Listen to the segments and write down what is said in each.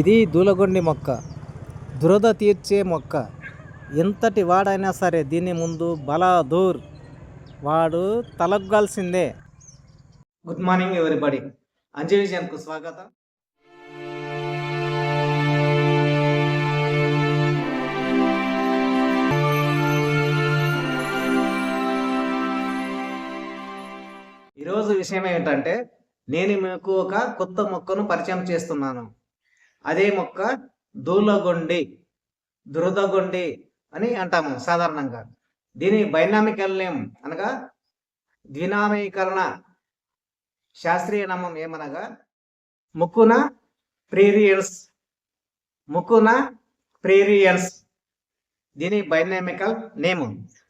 ఇది దూలగొండి మొక్క. దురద తీర్చే మొక్క. ఎంతటి వాడైనా సరే దీని ముందు బలాదూర్. వాడు తలగ్గాల్సిందే. Good morning everybody. అంజయ్ విజయన్కు స్వాగతం. ఈరోజు విషయం ఏంటంటే నేను మీకు ఒక కొత్త మొక్కను పరిచయం చేస్తున్నాను. అదే మొక్క దూలగొండి దురదగొండి అని అంటాము సాధారణంగా. దీని బైనామికల్ నేమ్ అనగా ద్వినామీకరణ శాస్త్రీయ నామం ఏమనగా ముక్కున ప్రీరియన్స్ ముక్కున ప్రీరియన్స్ దీని బైనామికల్ నేమ్.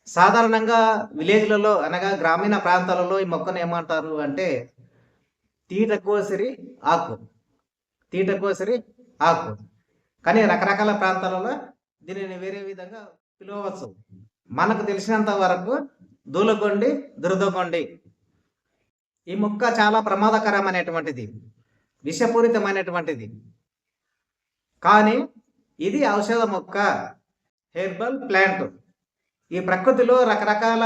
సాధారణంగా విలేజ్లలో అనగా గ్రామీణ ప్రాంతాలలో ఈ మొక్కను ఏమంటారు అంటే తీటకోసిరి ఆకు. తీటకోసిరి ఆకు. కానీ రకరకాల ప్రాంతాలలో దీనిని వేరే విధంగా పిలవచ్చు మనకు తెలిసినంత వరకు దూలగొండి దురదగొండి. ఈ మొక్క చాలా ప్రమాదకరమైనటువంటిది విషపూరితమైనటువంటిది. కానీ ఇది ఔషధ మొక్క హెర్బల్ ప్లాంట్. ఈ ప్రకృతిలో రకరకాల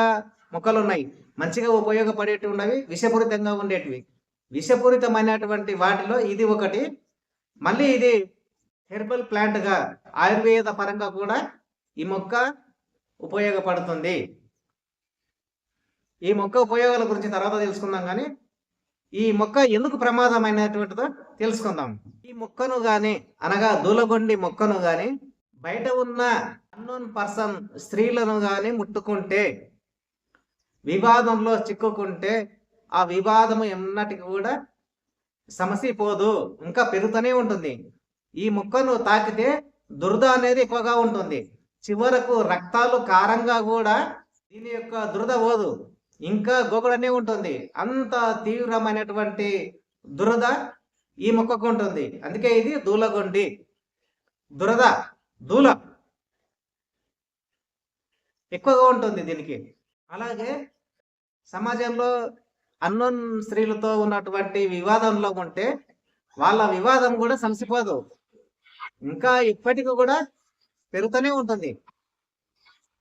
మొక్కలు ఉన్నాయి మంచిగా ఉపయోగపడేటివి ఉన్నవి విషపూరితంగా ఉండేటివి. విషపూరితమైనటువంటి వాటిలో ఇది ఒకటి. మళ్ళీ ఇది హెర్బల్ ప్లాంట్గా ఆయుర్వేద పరంగా కూడా ఈ మొక్క ఉపయోగపడుతుంది. ఈ మొక్క ఉపయోగాల గురించి తర్వాత తెలుసుకుందాం కానీ ఈ మొక్క ఎందుకు ప్రమాదమైనటువంటిదో తెలుసుకుందాం. ఈ మొక్కను కానీ అనగా దూలగొండి మొక్కను కానీ బయట ఉన్న అన్నోన్ పర్సన్ స్త్రీలను కానీ ముట్టుకుంటే వివాదంలో చిక్కుకుంటే ఆ వివాదము ఎన్నటికి కూడా సమస్య పోదు ఇంకా పెరుగుతూనే ఉంటుంది. ఈ మొక్కను తాకితే దురద అనేది ఎక్కువగా ఉంటుంది. చివరకు రక్తాలు కారంగా కూడా దీని యొక్క దురద పోదు. ఇంకా గోగుడనే ఉంటుంది. అంత తీవ్రమైనటువంటి దురద ఈ మొక్కకు ఉంటుంది. అందుకే ఇది దూలగొండి. దురద దూల ఎక్కువగా ఉంటుంది దీనికి. అలాగే సమాజంలో అన్నోన్ స్త్రీలతో ఉన్నటువంటి వివాదంలో ఉంటే వాళ్ళ వివాదం కూడా సమసిపోదు ఇంకా ఇప్పటికీ కూడా పెరుగుతూనే ఉంటుంది.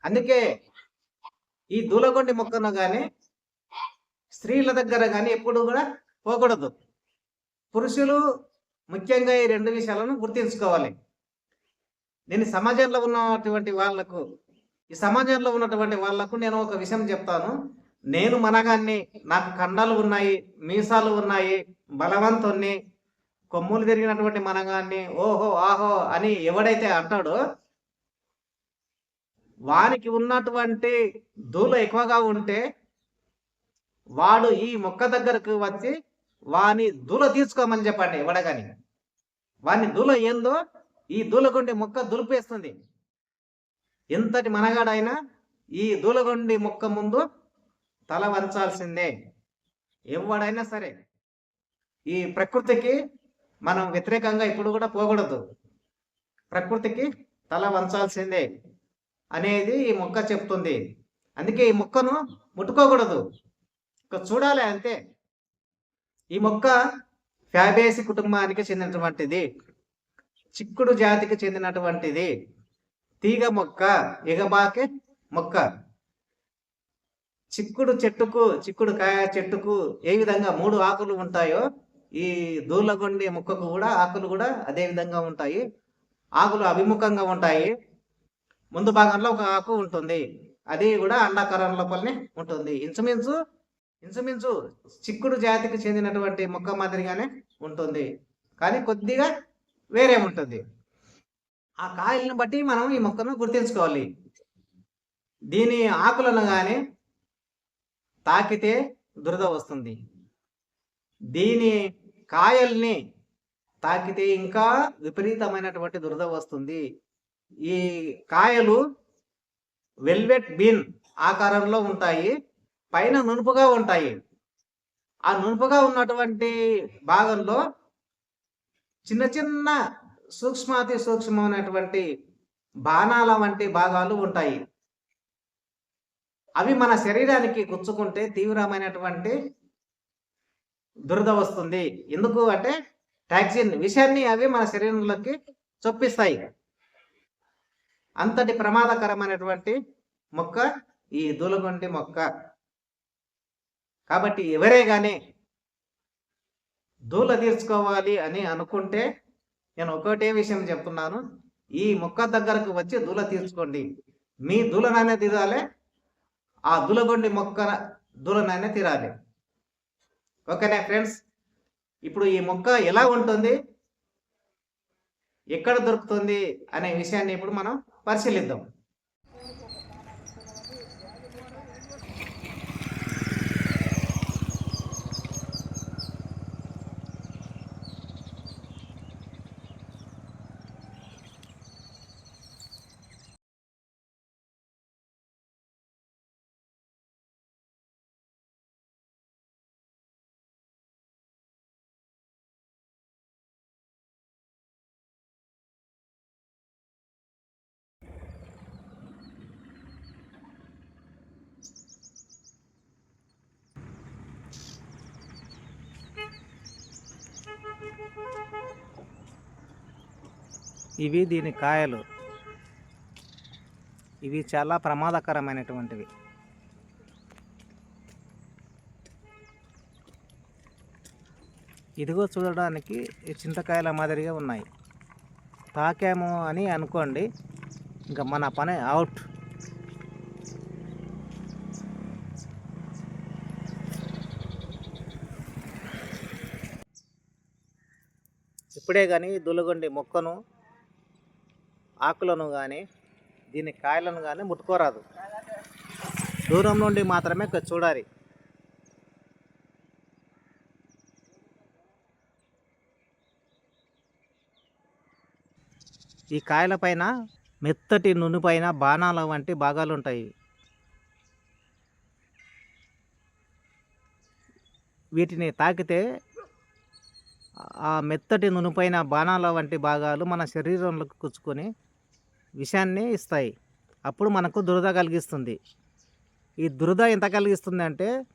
అందుకే ఈ దూలగొండి మొక్కను కానీ స్త్రీల దగ్గర కానీ ఎప్పుడు కూడా పోకూడదు. పురుషులు ముఖ్యంగా ఈ రెండు విషయాలను గుర్తించుకోవాలి. నేను సమాజంలో ఉన్నటువంటి వాళ్ళకు ఈ సమాజంలో ఉన్నటువంటి వాళ్ళకు నేను ఒక విషయం చెప్తాను. నేను మనగాన్ని నాకు కండలు ఉన్నాయి మీసాలు ఉన్నాయి బలవంతుణ్ణి కొమ్ములు తిరిగినటువంటి మనగాన్ని ఓహో ఆహో అని ఎవడైతే అంటాడో వానికి ఉన్నటువంటి దూల ఎక్కువగా ఉంటే వాడు ఈ మొక్క దగ్గరకు వచ్చి వాని దూల తీసుకోమని చెప్పండి ఎవడగాని. వాని దూల ఏందో ఈ దూలగొండి మొక్క దులిపేస్తుంది. ఎంతటి మనగాడైనా ఈ దూలగొండి మొక్క ముందు తల వంచాల్సిందే. ఎవడైనా సరే ఈ ప్రకృతికి మనం వ్యతిరేకంగా ఇప్పుడు కూడా పోకూడదు. ప్రకృతికి తల వంచాల్సిందే అనేది ఈ మొక్క చెప్తుంది. అందుకే ఈ మొక్కను ముట్టుకోకూడదు. ఇక చూడాలి అంతే. ఈ మొక్క ఫ్యాబేసి కుటుంబానికి చెందినటువంటిది. చిక్కుడు జాతికి చెందినటువంటిది. తీగ మొక్క ఎగబాకే మొక్క. చిక్కుడు చెట్టుకు చిక్కుడు కాయ చెట్టుకు ఏ విధంగా మూడు ఆకులు ఉంటాయో ఈ దూలగొండి ముక్కకు కూడా ఆకులు కూడా అదే విధంగా ఉంటాయి. ఆకులు అభిముఖంగా ఉంటాయి. ముందు భాగంలో ఒక ఆకు ఉంటుంది. అది కూడా అండాకారం లోపలనే ఉంటుంది. ఇంచుమించు ఇంచుమించు చిక్కుడు జాతికి చెందినటువంటి మొక్క మాదిరిగానే ఉంటుంది. కానీ కొద్దిగా వేరే ఉంటుంది. ఆ కాయలను బట్టి మనం ఈ మొక్కను గుర్తించుకోవాలి. దీని ఆకులను కానీ తాకితే దురద వస్తుంది. దీని కాయల్ని తాకితే ఇంకా విపరీతమైనటువంటి దురద వస్తుంది. ఈ కాయలు వెల్వెట్ బీన్ ఆకారంలో ఉంటాయి. పైన నునుపుగా ఉంటాయి. ఆ నునుపుగా ఉన్నటువంటి భాగంలో చిన్న చిన్న సూక్ష్మాతి సూక్ష్మమైనటువంటి బాణాల వంటి భాగాలు ఉంటాయి. అవి మన శరీరానికి గుచ్చుకుంటే తీవ్రమైనటువంటి దురద వస్తుంది. ఎందుకు అంటే టాక్సిన్ విషయాన్ని అవి మన శరీరంలోకి చొప్పిస్తాయి. అంతటి ప్రమాదకరమైనటువంటి మొక్క ఈ దూలగొండి మొక్క. కాబట్టి ఎవరే కానీ దూల తీర్చుకోవాలి అని అనుకుంటే నేను ఒకటే విషయం చెప్తున్నాను. ఈ మొక్క దగ్గరకు వచ్చి దూల తీర్చుకోండి. మీ దూలనైనా తీరాలి ఆ దులగొండి మొక్క దూలనైనా తీరాలి. ఓకేనా ఫ్రెండ్స్? ఇప్పుడు ఈ మొక్క ఎలా ఉంటుంది? ఎక్కడ దొరుకుతుంది? అనే విషయాన్ని ఇప్పుడు మనం పరిశీలిద్దాం. ఇవి దీని కాయలు. ఇవి చాలా ప్రమాదకరమైనటువంటివి. ఇదిగో చూడడానికి చింతకాయల మాదిరిగా ఉన్నాయి. తాకాము అని అనుకోండి ఇంకా మన పని అవుట్. ఇప్పుడే కానీ దులగొండి మొక్కను ఆకులను కానీ దీని కాయలను కానీ ముట్టుకోరాదు. దూరం నుండి మాత్రమే చూడాలి. ఈ కాయల పైన మెత్తటి నూనె పైన బాణాల వంటి భాగాలు ఉంటాయి వీటిని తాకితే ఆ మెత్తటి నునుపైన బాణాల వంటి భాగాలు మన శరీరంలోకి కుచ్చుకొని విషాన్ని ఇస్తాయి. అప్పుడు మనకు దురద కలిగిస్తుంది. ఈ దురద ఎంత కలిగిస్తుంది అంటే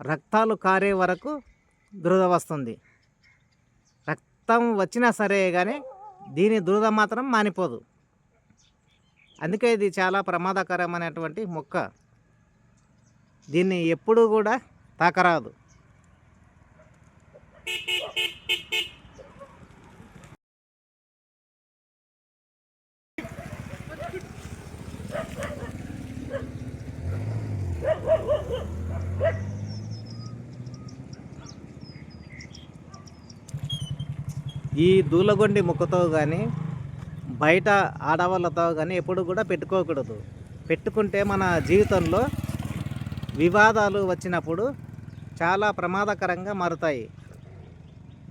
రక్తాలు కారే వరకు దురద వస్తుంది. రక్తం వచ్చినా సరే కానీ దీని దురద మాత్రం మానిపోదు. అందుకే ఇది చాలా ప్రమాదకరమైనటువంటి మొక్క. దీన్ని ఎప్పుడూ కూడా తాకరాదు. ఈ దూలగొండి ముక్కతో కానీ బయట ఆడవాళ్ళతో కానీ ఎప్పుడు కూడా పెట్టుకోకూడదు. పెట్టుకుంటే మన జీవితంలో వివాదాలు వచ్చినప్పుడు చాలా ప్రమాదకరంగా మారుతాయి.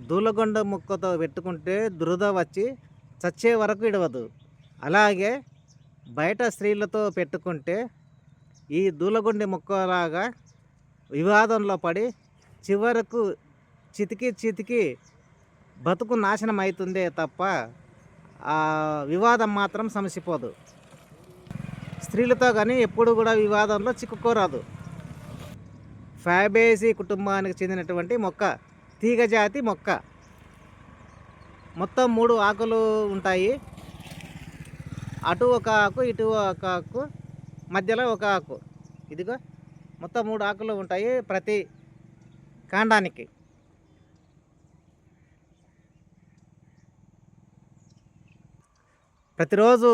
దూలగొండ ముక్కతో పెట్టుకుంటే దురద వచ్చి చచ్చే వరకు ఇడవదు అలాగే బయట స్త్రీలతో పెట్టుకుంటే ఈ దూలగొండి ముక్కలాగా వివాదంలో పడి చివరకు చితికి చితికి బతుకు నాశనం అవుతుందే తప్ప ఆ వివాదం మాత్రం సమసిపోదు. స్త్రీలతో కానీ ఎప్పుడు కూడా వివాదంలో చిక్కుకోరాదు. ఫ్యాబేసీ కుటుంబానికి చెందినటువంటి మొక్క తీగజాతి మొక్క. మొత్తం మూడు ఆకులు ఉంటాయి. అటు ఒక ఆకు ఇటు ఒక ఆకు మధ్యలో ఒక ఆకు. ఇదిగో మొత్తం మూడు ఆకులు ఉంటాయి ప్రతి కాండానికి. ప్రతిరోజు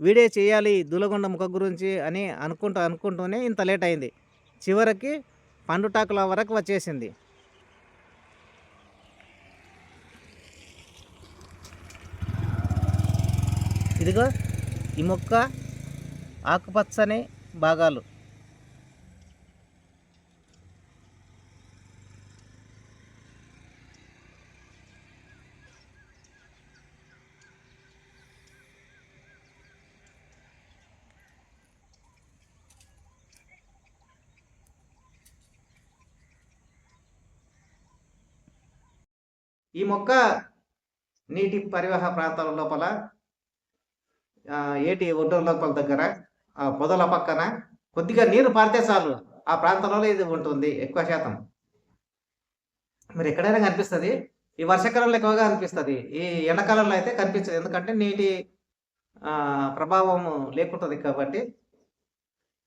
వీడియో చేయాలి దూలగొండ ముఖ గురించి అని అనుకుంటూ అనుకుంటూనే ఇంత లేట్ అయింది. చివరికి పండుటాకుల వరకు వచ్చేసింది. ఇదిగో ఈ మొక్క ఆకుపచ్చని భాగాలు. ఈ మొక్క నీటి పరివాహ ప్రాంతాల లోపల ఏటి ఒడ్డు లోపల దగ్గర పొదల పక్కన కొద్దిగా నీరు పారితే చాలు. ఆ ప్రాంతంలో ఇది ఉంటుంది ఎక్కువ శాతం. మీరు ఎక్కడైనా కనిపిస్తుంది ఈ వర్షాకాలంలో ఎక్కువగా అనిపిస్తుంది ఈ ఎండాకాలంలో అయితే కనిపించదు. ఎందుకంటే నీటి ప్రభావం లేకుంటుంది కాబట్టి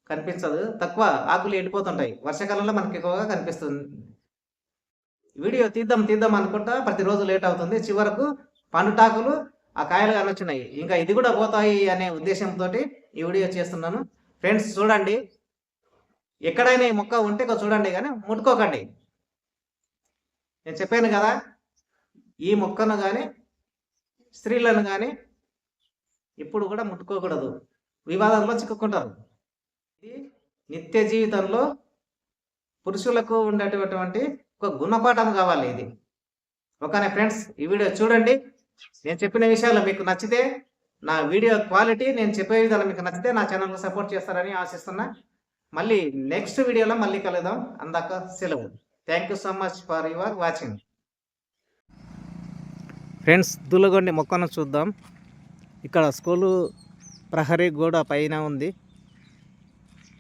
కనిపించదు. తక్కువ ఆకులు ఎండిపోతుంటాయి. వర్షాకాలంలో మనకి ఎక్కువగా కనిపిస్తుంది. వీడియో తీద్దాం తీద్దాం అనుకుంటా ప్రతిరోజు లేట్ అవుతుంది. చివరకు పండుటాకులు ఆ కాయలు కానొచ్చినాయి ఇంకా ఇది కూడా పోతాయి అనే ఉద్దేశంతో ఈ వీడియో చేస్తున్నాను. ఫ్రెండ్స్ చూడండి. ఎక్కడైనా ఈ మొక్క ఉంటే చూడండి కానీ ముట్టుకోకండి. నేను చెప్పాను కదా ఈ మొక్కను కానీ స్త్రీలను కానీ ఇప్పుడు కూడా ముట్టుకోకూడదు. వివాదంలో చిక్కుకుంటారు. ఇది నిత్య జీవితంలో పురుషులకు ఉండేటటువంటి ఒక గుణపాఠం కావాలి ఇది. ఓకేనా ఫ్రెండ్స్? ఈ వీడియో చూడండి. నేను చెప్పిన విషయాలు మీకు నచ్చితే నా వీడియో క్వాలిటీ నేను చెప్పే విధాలు మీకు నచ్చితే నా ఛానల్కి సపోర్ట్ చేస్తారని ఆశిస్తున్నా. మళ్ళీ నెక్స్ట్ వీడియోలో మళ్ళీ కలుద్దాం. అందాక సెలవు. Thank you so much for your watching friends దులగొండి మొక్కను చూద్దాం. ఇక్కడ స్కూలు ప్రహరీ గోడ పైన ఉంది.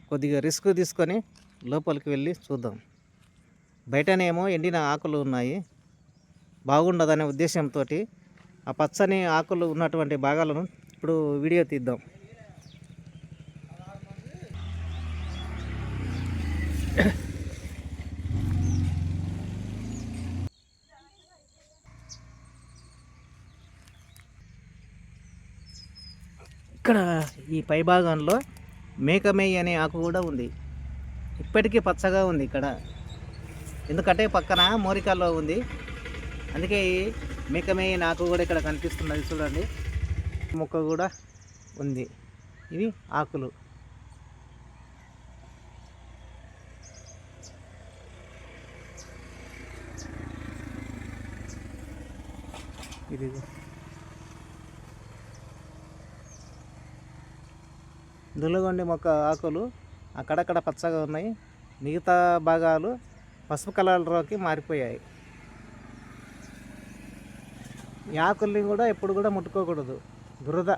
కొద్దిగా రిస్క్ తీసుకొని లోపలికి వెళ్ళి చూద్దాం. బయటనేమో ఎండిన ఆకులు ఉన్నాయి. బాగుండదనే ఉద్దేశంతో ఆ పచ్చని ఆకులు ఉన్నటువంటి భాగాలను ఇప్పుడు వీడియో తీద్దాం. ఇక్కడ ఈ పై భాగంలో మేకమేయి అనే ఆకు కూడా ఉంది. ఇప్పటికీ పచ్చగా ఉంది ఇక్కడ. ఎందుకంటే పక్కన మోరికల్లో ఉంది. అందుకే మేకమే నాకు కూడా ఇక్కడ కనిపిస్తున్నది చూడండి. మొక్క కూడా ఉంది. ఇవి ఆకులు. ఇది. దుల్లగొండి మొక్క ఆకులు. అక్కడక్కడ పచ్చగా ఉన్నాయి. మిగతా భాగాలు పసుపు కలర్లోకి మారిపోయాయి. ఈ ఆకుల్ని కూడా ఎప్పుడు కూడా ముట్టుకోకూడదు. దురద